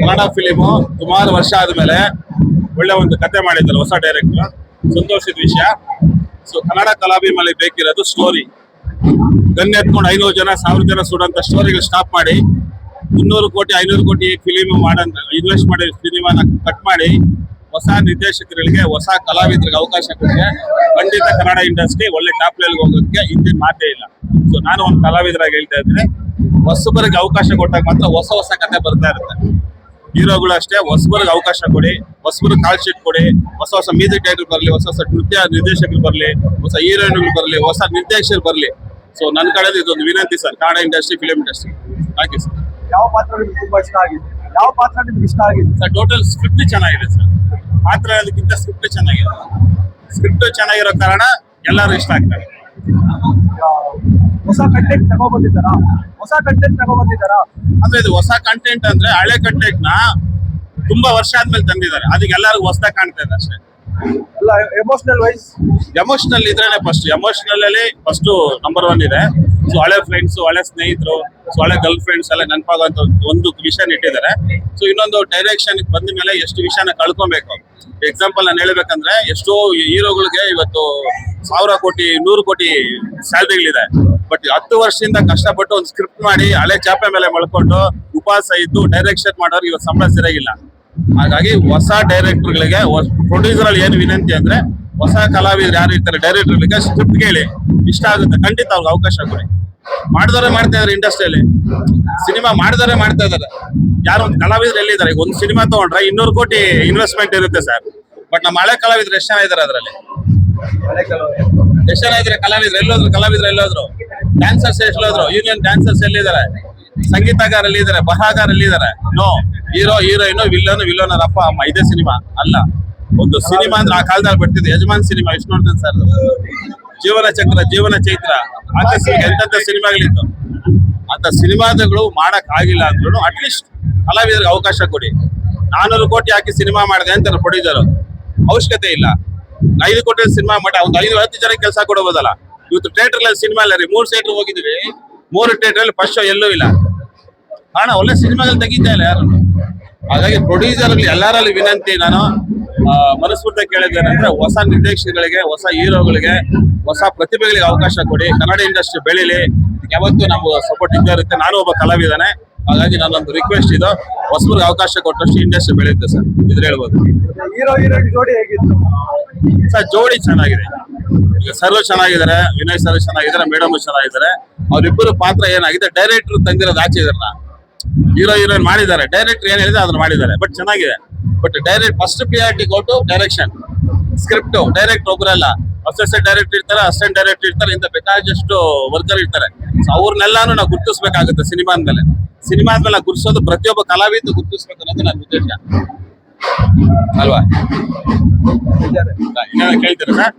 Kannada film ಸುಮಾರು ವರ್ಷ ಆದಮೇಲೆ ಒಳ್ಳೆ ಒಂದು ಕತೆ ಮಾಡಿದ್ದಲ್ಲ ಹೊಸ ಡೈರೆಕ್ಟರ್ ಸಂತೋಷದ ವಿಷಯ. ಸೊ ಕನ್ನಡ ಕಲಾಭಿಮಾನಿ ಬೇಕಿರೋದು ಸ್ಟೋರಿ ಗನ್ ಎತ್ಕೊಂಡು ಐನೂರು ಜನ, ಸಾವಿರ ಜನ ಸುಡಂತ ಸ್ಟೋರಿಗಳು ಸ್ಟಾಪ್ ಮಾಡಿ, ಮುನ್ನೂರು ಕೋಟಿ, ಐನೂರು ಕೋಟಿ ಫಿಲಿಮ್ ಮಾಡಂತ ಇನ್ವೆಸ್ಟ್ ಮಾಡಿ ಸಿನಿಮಾನ ಕಟ್ ಮಾಡಿ ಹೊಸ ನಿರ್ದೇಶಕರಿಗೆ ಹೊಸ ಕಲಾವಿದರಿಗೆ ಅವಕಾಶ ಕೊಟ್ಟರೆ ಖಂಡಿತ ಕನ್ನಡ ಇಂಡಸ್ಟ್ರಿ ಒಳ್ಳೆ ಟಾಪ್ ಲೆವೆಲ್ ಹೋಗೋದಕ್ಕೆ ಹಿಂದಿನ ಮಾತೇ ಇಲ್ಲ. ಸೊ ನಾನು ಒಂದು ಕಲಾವಿದರಾಗಿ ಹೇಳ್ತಾ ಇದ್ರೆ ಹೊಸಬರಿಗೆ ಅವಕಾಶ ಕೊಟ್ಟಾಗ ಮಾತ್ರ ಹೊಸ ಹೊಸ ಕತೆ ಬರ್ತಾ ಇರುತ್ತೆ. ಹೀರೋಗಳು ಅಷ್ಟೇ ಹೊಸಬರಿಗೆ ಅವಕಾಶ ಕೊಡಿ ಹೊಸಬರು ಕಾಲ್ ಶೀಟ್ ಕೊಡಿ ಹೊಸ ಹೊಸ ಮ್ಯೂಸಿಕ್ ಡೈರೆಕ್ಟರ್ ಬರಲಿ ಹೊಸ ಹೊಸ ನೃತ್ಯ ನಿರ್ದೇಶಕರು ಬರಲಿ ಹೊಸ ಹೀರೋಯಿನ್ಗಳು ಬರಲಿ ಹೊಸ ನಿರ್ದೇಶಕರು ಬರಲಿ. ಸೊ ನನ್ನ ಕಡೆ ಇದೊಂದು ವಿನಂತಿ sir Kannada industry film industry. Thank you sir ಯಾವ ಪಾತ್ರ ನಿಮ್ಗೆ ತುಂಬಾ ಇಷ್ಟ ಆಗಿದೆ? ಯಾವ ಪಾತ್ರ ನಿಮ್ಗೆ ಇಷ್ಟ ಆಗಿದೆ? ಸರ್ ಟೋಟಲ್ ಸ್ಕ್ರಿಪ್ಟ್ ಚೆನ್ನಾಗಿದೆ ಸರ್ ಪಾತ್ರ ಅದಕ್ಕಿಂತ ಸ್ಕ್ರಿಪ್ಟ್ ಚೆನ್ನಾಗಿದೆ. ಸ್ಕ್ರಿಪ್ಟ್ ಚೆನ್ನಾಗಿರೋ ಕಾರಣ ಎಲ್ಲರೂ ಇಷ್ಟ ಆಗ್ತಾರೆ. ಹೊಸ ಕಂಟೆಂಟ್ ತಗೊಬಂದಿದ್ದಾರಾ? ಹೊಸ ಕಂಟೆಂಟ್ ತಗೊಬಂದಿದ್ದಾರಾ? ಅಂದ್ರೆ ಇದು ಹೊಸ ಕಂಟೆಂಟ್ ಅಂದ್ರೆ ಹಳೆ ಕಂಟೆಂಟ್ನ ತುಂಬಾ ವರ್ಷ ಆದ್ಮೇಲೆ ತಂದಿದ್ದಾರೆ. ಅದಕ್ಕೆ ಎಲ್ಲರಿಗೂ ಹೊಸದಾಗಿ ಕಾಣ್ತಾ ಇದೆ ಅಷ್ಟೇ. ಎಲ್ಲ ಎಮೋಷನಲ್ ವೈಸ್ ಎಮೋಷನಲ್ ಇದ್ರೇನೆ ಫಸ್ಟ್ ಎಮೋಷನಲ್ ಅಲ್ಲಿ ಫಸ್ಟ್ ನಂಬರ್ ಒನ್ ಇದೆ. ಸೊ ಹಳೆ ಫ್ರೆಂಡ್ಸ್ ಹಳೆ ಸ್ನೇಹಿತರು, ಸೊ ಹಳೆ ಗರ್ಲ್ ಫ್ರೆಂಡ್ಸ್ ಎಲ್ಲ ನೆನಪಾಗುವಂತ ಒಂದು ವಿಷಯನ ಇಟ್ಟಿದ್ದಾರೆ. ಸೊ ಇನ್ನೊಂದು ಡೈರೆಕ್ಷನ್ ಬಂದ ಮೇಲೆ ಎಷ್ಟು ವಿಷಯನ ಕಳ್ಕೊಬೇಕು. ಎಕ್ಸಾಂಪಲ್ ನಾನು ಹೇಳ್ಬೇಕಂದ್ರೆ ಎಷ್ಟೋ ಹೀರೋಗಳಿಗೆ ಇವತ್ತು ಸಾವಿರ ಕೋಟಿ, ನೂರು ಕೋಟಿ ಸ್ಯಾಲ್ರಿಗಳಿದೆ. ಬಟ್ ಹತ್ತು ವರ್ಷದಿಂದ ಕಷ್ಟಪಟ್ಟು ಒಂದು ಸ್ಕ್ರಿಪ್ಟ್ ಮಾಡಿ ಹಳೆ ಚಾಪೆ ಮೇಲೆ ಮಳ್ಕೊಂಡು ಉಪವಾಸ ಇದ್ದು ಡೈರೆಕ್ಷನ್ ಮಾಡೋರಿಗೆ ಇವತ್ತು ಸಂಬಳ ಸರಿಯಾಗಿಲ್ಲ. ಹಾಗಾಗಿ ಹೊಸ ಡೈರೆಕ್ಟರ್ಗಳಿಗೆ ಪ್ರೊಡ್ಯೂಸರ್ ಅಲ್ಲಿ ಏನು ವಿನಂತಿ ಅಂದ್ರೆ ಹೊಸ ಕಲಾವಿದ್ರು ಯಾರು ಇರ್ತಾರೆ ಡೈರೆಕ್ಟರ್ಗಳಿಗೆ ಸ್ಕ್ರಿಪ್ಟ್ ಕೇಳಿ. ಇಷ್ಟ ಆಗುತ್ತೆ, ಖಂಡಿತ ಅವ್ರಿಗೆ ಅವಕಾಶ ಕೊಡಿ. ಮಾಡಿದವರೇ ಮಾಡ್ತಾ ಇದಾರೆ ಇಂಡಸ್ಟ್ರಿಯಲ್ಲಿ ಸಿನಿಮಾ ಮಾಡಿದವರೇ ಮಾಡ್ತಾ ಇದಾರೆ. ಯಾರು ಒಂದು ಕಲಾವಿದ್ರು ಎಲ್ಲಿದ್ದಾರೆ? ಒಂದು ಸಿನಿಮಾ ತಗೊಂಡ್ರೆ ಇನ್ನೂರು ಕೋಟಿ ಇನ್ವೆಸ್ಟ್ಮೆಂಟ್ ಇರುತ್ತೆ ಸರ್. ಬಟ್ ನಮ್ಮ ಹಳೆ ಕಲಾವಿದ್ರು ಎಷ್ಟು ಜನ ಇದಾರೆ ಅದರಲ್ಲಿ? ಎಷ್ಟು ಜನ ಇದ್ರೆ ಕಲಾವಿದ್ರು? ಎಲ್ಲೋದ್ರು ಕಲಾವಿದ್ರು ಎಲ್ಲೋದ್ರು? ಡ್ಯಾನ್ಸರ್ಸ್ ಎಷ್ಟೋದ್ರು ಯೂನಿಯನ್ ಡ್ಯಾನ್ಸರ್ಸ್ ಎಲ್ಲಿದ್ದಾರೆ? ಸಂಗೀತಗಾರ ಎಲ್ಲಿದ್ದಾರೆ ಬರಹಗಾರ ಎಲ್ಲಿದ್ದಾರೆ no hero heroine villain villain ಅಪ್ಪ ಅಮ್ಮ, ಇದೇ ಸಿನಿಮಾ. ಅಲ್ಲ. ಒಂದು ಸಿನಿಮಾ ಅಂದ್ರೆ ಆ ಕಾಲದಲ್ಲಿ ಬರ್ತಿದೆ ಯಜಮಾನ್ ಸಿನಿಮಾ. ವಿಷ್ಣುವರ್ಧನ್ ಸರ್? ಜೀವನ ಚಕ್ರ, ಜೀವನ ಚೈತ್ರ. ಅಂತ ಎಂತೆಂತ ಸಿನಿಮಾಗಳಿತ್ತು? ಅಂತ ಸಿನಿಮಾಗಳು ಮಾಡಕ್ ಆಗಿಲ್ಲ ಅಂದ್ರೂ ಅಟ್ಲೀಸ್ಟ್ ಕಲಾವಿದರಿಗೆ ಅವಕಾಶ ಕೊಡಿ. ನಾನೂರು ಕೋಟಿ ಹಾಕಿ ಸಿನಿಮಾ ಮಾಡಿದೆ ಅಂತ ಪ್ರೊಡ್ಯೂಸರ್ ಅವಶ್ಯಕತೆ ಇಲ್ಲ. ಐದು ಕೋಟಿ ಸಿನಿಮಾ ಮಾಡಿ ಒಂದು ಐದು ಹತ್ತು ಜನ ಕೆಲಸ ಕೊಡಬಹುದಲ್ಲ ಇವತ್ತು ಥಿಯೇಟರ್ ಸಿನಿಮಾ ಇಲ್ಲ ರೀ. ಮೂರು ಥಿಯೇಟರ್ ಹೋಗಿದ್ವಿ ಮೂರು ಥಿಯೇಟರ್ ಅಲ್ಲಿ ಫಸ್ಟ್ ಶೋ ಎಲ್ಲೂ ಇಲ್ಲ. ಕಾರಣ ಒಳ್ಳೆ ಸಿನಿಮಾಗಳು ತೆಗಿತಾ ಇಲ್ಲ ಯಾರು? ಹಾಗಾಗಿ ಪ್ರೊಡ್ಯೂಸರ್ ಎಲ್ಲರಲ್ಲಿ ವಿನಂತಿ ನಾನು. ಮನಸ್ಫೂರ್ತಿ ಕೇಳಿದ್ದೇನೆಂದ್ರೆ ಹೊಸ ನಿರ್ದೇಶಕಗಳಿಗೆ ಹೊಸ ಹೀರೋಗಳಿಗೆ ಹೊಸ ಪ್ರತಿಭೆಗಳಿಗೆ ಅವಕಾಶ ಕೊಡಿ. ಕನ್ನಡ ಇಂಡಸ್ಟ್ರಿ ಬೆಳಿಲಿ. ಯಾವತ್ತೂ ನಮ್ಗೆ ಸಪೋರ್ಟ್ ಇದ್ದೇ ಇರುತ್ತೆ. ನಾನು ಒಬ್ಬ ಕಲಾವಿದನೇ. ಹಾಗಾಗಿ ನನ್ನೊಂದು ರಿಕ್ವೆಸ್ಟ್ ಇದು. ಹೊಸಬ್ರಿಗೆ ಅವಕಾಶ ಕೊಟ್ಟಷ್ಟು ಇಂಡಸ್ಟ್ರಿ ಬೆಳೆಯುತ್ತೆ ಸರ್. ಇದ್ರ ಹೇಳ್ಬೋದು. ಹೀರೋ ಹೀರೋ ಜೋಡಿ ಹೇಗಿತ್ತು? ಸರ್ ಜೋಡಿ ಚೆನ್ನಾಗಿದೆ. ಈಗ ಸರ್ ಚೆನ್ನಾಗಿದ್ದಾರೆ ವಿನಯ್ ಸರ್ ಚೆನ್ನಾಗಿದ್ದಾರೆ ಮೇಡಮ್ ಚೆನ್ನಾಗಿದ್ದಾರೆ. ಅವರಿಬ್ಬರು ಪಾತ್ರ ಏನಾಗಿದೆ? ಡೈರೆಕ್ಟರ್ ತಂದಿರೋದು ಆಚೆ ಇದ್ರನ್ನ ಹೀರೋ ಹೀರೋಯಿನ್ ಮಾಡಿದ್ದಾರೆ. ಡೈರೆಕ್ಟರ್ ಏನ್ ಹೇಳಿದೆ ಅದನ್ನ ಮಾಡಿದ್ದಾರೆ. ಬಟ್ ಚೆನ್ನಾಗಿದೆ. ಬಟ್ ಡೈರೆಕ್ಟ್ ಫಸ್ಟ್ ಪ್ರಿಯಾರಿಟಿ ಕೊಟ್ಟು ಡೈರೆಕ್ಷನ್ ಸ್ಕ್ರಿಪ್ಟ್ ಡೈರೆಕ್ಟ್ ಒಬ್ಬರಲ್ಲ ಅಸಿಸ್ಟೆಂಟ್ ಡೈರೆಕ್ಟ್ ಇರ್ತಾರೆ ಅಸಿಸ್ಟೆಂಟ್ ಡೈರೆಕ್ಟ್ ಇರ್ತಾರೆ ಇಂಥ ಬೇಕಾದಷ್ಟು ವರ್ಕರ್ ಇರ್ತಾರೆ. ಸೊ ಅವ್ರನ್ನೆಲ್ಲಾನು ನಾವು ಗುರುತಿಸ್ಬೇಕಾಗುತ್ತೆ ಸಿನಿಮಾ ಅಂದ್ಮೇಲೆ ಸಿನಿಮಾ ಮೇಲೆ ನಾವು ಗುರುತಿಸೋದು ಪ್ರತಿಯೊಬ್ಬ ಕಲಾವಿದ ಗುರುತಿಸ್ಬೇಕು ಅನ್ನೋದು ನನ್ನ ಉದ್ದೇಶ. ಅಲ್ವಾ? ಕೇಳ್ತೀರಾ ಸರ್?